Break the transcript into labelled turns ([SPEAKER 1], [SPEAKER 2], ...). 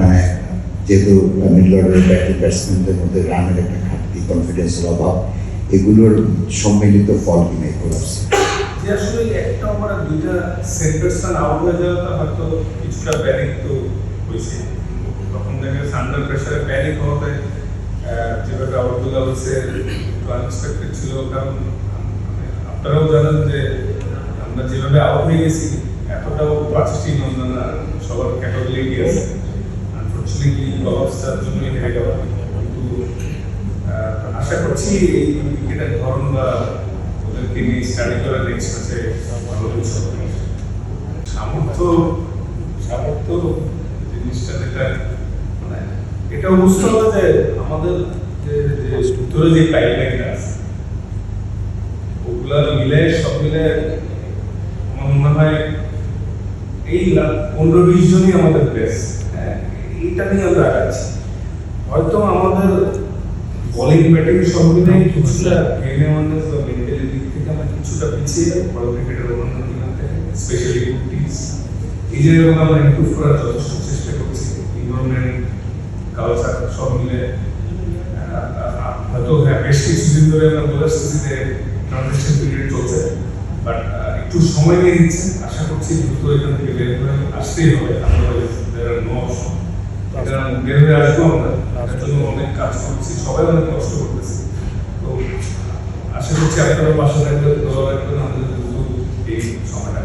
[SPEAKER 1] মানে যেহেতু মিডল অর্ডারের ব্যাটারি ব্যাটসম্যানদের মধ্যে রানের একটা ঘাটতি কনফিডেন্সের অভাব, এগুলোর সম্মিলিত ফল কিনা এই
[SPEAKER 2] যেভাবে আউটগুলো হচ্ছে আনএক্সপেক্টেড আপনারাও জানেন যে আমরা যেভাবে আউট হয়ে গেছি, এতটাও প্রচেষ্টি নন্দন সবার ক্যাপাবিলিটি আছে আনফর্চুনেটলি কলাপসটার জন্য হেরে গেল কিন্তু আশা করছি ক্রিকেটের ধরন বা ওদেরকে নিয়ে স্টাডি করে নেক্সট কিছু সামর্থ্য সামর্থ্য জিনিসটা যেটা মানে এটা বুঝতে হবে যে আমাদের যে উত্তরে যে পাইপলাইনটা আছে, ওগুলা মিলে, সব মিলে আমার মনে হয় এই পনেরো বিশ জনই আমাদের বেস্ট হ্যাঁ? এইটা নিয়ে আমরা আগাচ্ছি হয়তো আমাদের বোলিং ব্যাটিং মিলে কিছুটা গেমে বা মেন্টালি দিক থেকে আমরা কিছুটা পিছিয়ে যাই বড় ক্রিকেটের অন্যান্য দিনের থেকে স্পেশালি গুটিস এই জায়গাগুলো আমরা ইমপ্রুভ করার যথেষ্ট চেষ্টা করছি। ইনভারনমেন্ট কালচার সব মিলে হয়তো হ্যাঁ বেশ কিছুদিন ধরে আমরা বলে আসতেছি যে ট্রানজিশন পিরিয়ড চলছে বাট একটু সময় নিয়ে দিচ্ছে আশা করছি দ্রুত এখান থেকে বের হয়ে আসতেই হবে। দেয়ার নো অপশন এটা বের হয়ে আসব আমরা। তার জন্য অনেক কাজ করছি, সবাই অনেক কষ্ট করতেছি। তো আশা করছি আপনারা পাশে থাকলে দোয়া আমাদের এই সময়টা